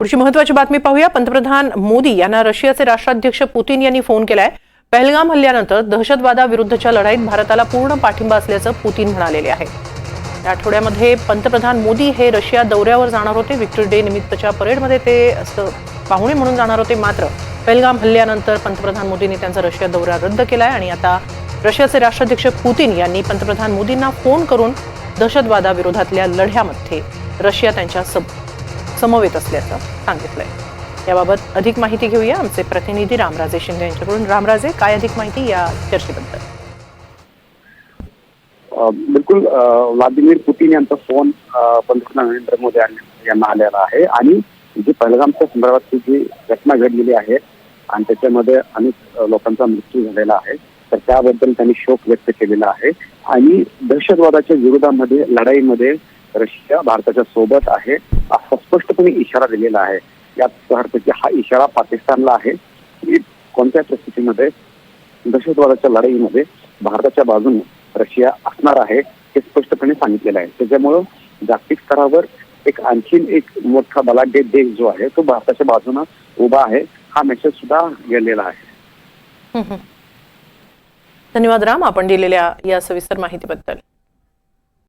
पुढची महत्वाची बातमी पाहूया. पंतप्रधान मोदी यांना रशियाचे राष्ट्राध्यक्ष पुतीन यांनी फोन केलाय. पहलगाम हल्ल्यानंतर दहशतवादाविरुद्धच्या लढाईत भारताला पूर्ण पाठिंबा असल्याचं पुतीन म्हणालेले आहे. या आठवड्यामध्ये पंतप्रधान मोदी हे रशिया दौऱ्यावर जाणार होते. विक्टरी डे निमित्तच्या परेडमध्ये ते असं पाहुणे म्हणून जाणार होते. मात्र पहलगाम हल्ल्यानंतर पंतप्रधान मोदींनी त्यांचा रशिया दौरा रद्द केलाय आणि आता रशियाचे राष्ट्राध्यक्ष पुतीन यांनी पंतप्रधान मोदींना फोन करून दहशतवादाविरोधातल्या लढ्यामध्ये रशिया त्यांच्या सब समवेत असल्याचं सांगितलंय. याबाबत अधिक माहिती घेऊया आमचे प्रतिनिधी रामराजे शिंदे यांच्याकडून. रामराजे काय अधिक माहिती या चर्चेबद्दल? बिलकुल व्लादिमीर पुतीन यांचा फोन पंतप्रधान नरेंद्र मोदी यांनी- यांना आलेला आहे आणि जी पहलगामच्या संदर्भातली जी घटना घडलेली आहे आणि त्याच्यामध्ये अनेक लोकांचा मृत्यू झालेला आहे तर त्याबद्दल त्यांनी शोक व्यक्त केलेला आहे आणि दहशतवादाच्या विरोधामध्ये लढाईमध्ये रशिया भारताच्या सोबत आहे. असा स्पष्टपणे इशारा दिलेला आहे. याच अर्थ की हा इशारा पाकिस्तानला आहे. की कोणत्या परिस्थितीमध्ये दहशतवादाच्या लढाईमध्ये भारताच्या बाजूने रशिया असणार आहे हे स्पष्टपणे सांगितलेलं आहे. त्याच्यामुळं जागतिक स्तरावर एक आणखीन एक मोठा बलाढ्य देश जो आहे तो भारताच्या बाजूने उभा आहे. हा मेसेज सुद्धा गेलेला आहे. धन्यवाद राम आपण दिलेल्या या सविस्तर माहितीबद्दल.